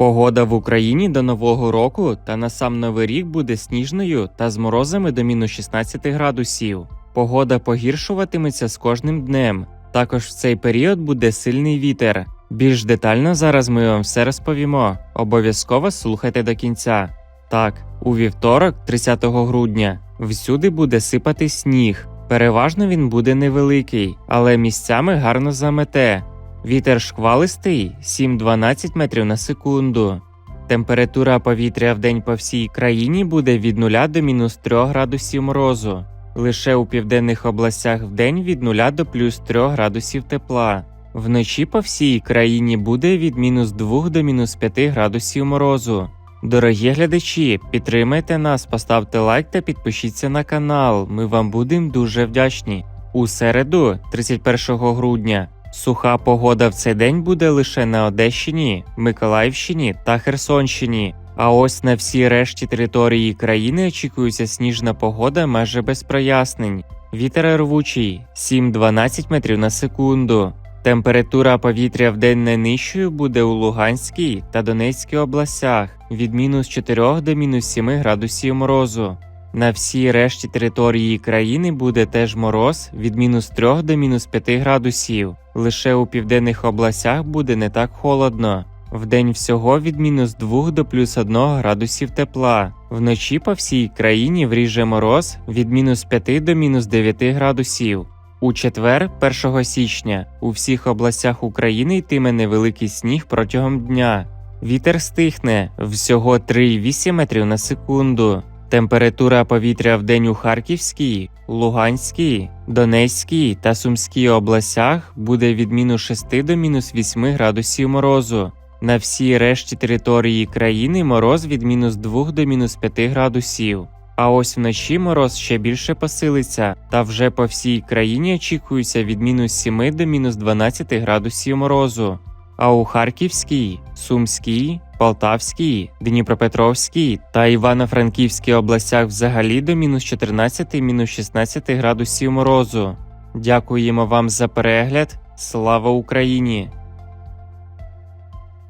Погода в Україні до Нового року та на сам Новий рік буде сніжною та з морозами до мінус 16 градусів. Погода погіршуватиметься з кожним днем. Також в цей період буде сильний вітер. Більш детально зараз ми вам все розповімо. Обов'язково слухайте до кінця. Так, у вівторок, 30 грудня, всюди буде сипати сніг. Переважно він буде невеликий, але місцями гарно замете. Вітер шквалистий 7-12 метрів на секунду. Температура повітря в день по всій країні буде від 0 до мінус 3 градусів морозу. Лише у південних областях в день від 0 до плюс 3 градусів тепла. Вночі по всій країні буде від мінус 2 до мінус 5 градусів морозу. Дорогі глядачі, підтримайте нас, поставте лайк та підпишіться на канал. Ми вам будемо дуже вдячні. У середу, 31 грудня, суха погода в цей день буде лише на Одещині, Миколаївщині та Херсонщині. А ось на всій решті території країни очікується сніжна погода майже без прояснень. Вітер рвучий 7-12 метрів на секунду. Температура повітря в день найнижчою буде у Луганській та Донецькій областях від мінус 4 до мінус 7 градусів морозу. На всій решті території країни буде теж мороз від мінус 3 до мінус 5 градусів. Лише у південних областях буде не так холодно. Вдень всього від мінус 2 до плюс 1 градусів тепла. Вночі по всій країні вріже мороз від мінус 5 до мінус 9 градусів. У четвер, 1 січня, у всіх областях України йтиме невеликий сніг протягом дня. Вітер стихне всього 3,8 метрів на секунду. Температура повітря в день у Харківській, Луганській, Донецькій та Сумській областях буде від мінус 6 до мінус 8 градусів морозу. На всій решті території країни мороз від мінус 2 до мінус 5 градусів. А ось вночі мороз ще більше посилиться, та вже по всій країні очікується від мінус 7 до мінус 12 градусів морозу. А у Харківській, Сумській, Полтавській, Дніпропетровській та Івано-Франківській областях взагалі до мінус 14 мінус 16 градусів морозу. Дякуємо вам за перегляд. Слава Україні!